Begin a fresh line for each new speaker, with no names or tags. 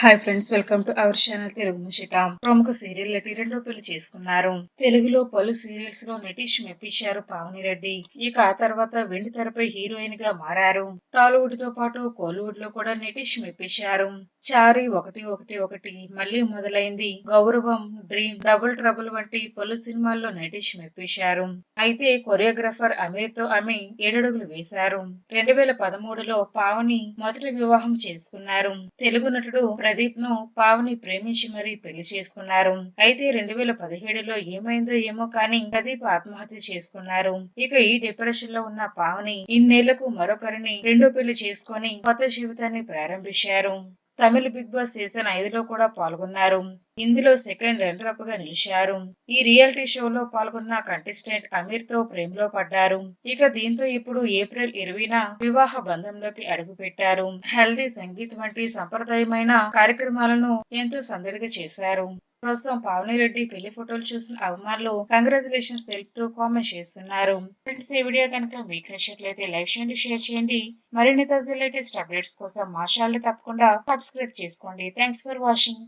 Hi friends welcome to our channel Telugu ముషిట ప్రముఖ serial నటి రెండో పెళ్ళి చేసుకున్నారు. తెలుగులో పలు సీరియల్స్లో నటీష్ మెప్పించారు పావని రెడ్డి. ఇక ఆ తర్వాత వెండి తెరపై హీరోయిన్గా మారారు. టాలీవుడ్తో పాటు కోలీవుడ్లో కూడా నటీష్ మెప్పించారు. చారి ఒకటి ఒకటి ఒకటి మళ్ళీ మొదలైంది. గౌరవం డ్రీమ్ డబుల్ ట్రబుల్ వంటి పలు సినిమాల్లో నటీష్ మెప్పించారు. అయితే కొరియోగ్రాఫర్ అమీర్తో ఆమె ఏడడుగులు వేశారు. రెండు వేల పదమూడులో పావని మొదటి వివాహం చేసుకున్నారు. తెలుగు నటుడు ప్రదీప్ను పావని ప్రేమించి మరీ పెళ్ళి చేసుకున్నారు. అయితే రెండు వేల పదిహేడులో ఏమైందో ఏమో కానీ ప్రదీప్ ఆత్మహత్య చేసుకున్నారు. ఇక ఈ డిప్రెషన్లో ఉన్న పావని ఇన్నేళ్ళకు మరొకరిని రెండో పెళ్ళి చేసుకొని కొత్త జీవితాన్ని ప్రారంభించారు. తమిళ బిగ్ బాస్ సీజన్ ఐదులో కూడా పాల్గొన్నారు. ఇందులో సెకండ్ రన్నర్ అప్గా నిలిచారు. ఈ రియాలిటీ షోలో పాల్గొన్న కంటెస్టెంట్ అమీర్తో ప్రేమలో పడ్డారు. ఇక దీంతో ఇప్పుడు ఏప్రిల్ ఇరవైన వివాహ బంధంలోకి అడుగు పెట్టారు హెల్దీ సంగీత్ వంటి సంప్రదాయమైన కార్యక్రమాలను ఎంతో సందడిగా చేశారు. ప్రస్తుతం పావని రెడ్డి పెళ్ళి ఫోటోలు చూసిన అభిమానులు కంగ్రాచులేషన్స్ తెలుపుతూ కామెంట్ చేస్తున్నారు. ఫ్రెండ్స్ ఈ వీడియో కనుక మీకు నచ్చినట్లయితే లైక్ చేయండి షేర్ చేయండి. మరిన్ని తాజా లేటెస్ట్ అప్డేట్స్ కోసం మా ఛానల్ తప్పకుండా సబ్స్క్రైబ్ చేసుకోండి. Thanks for watching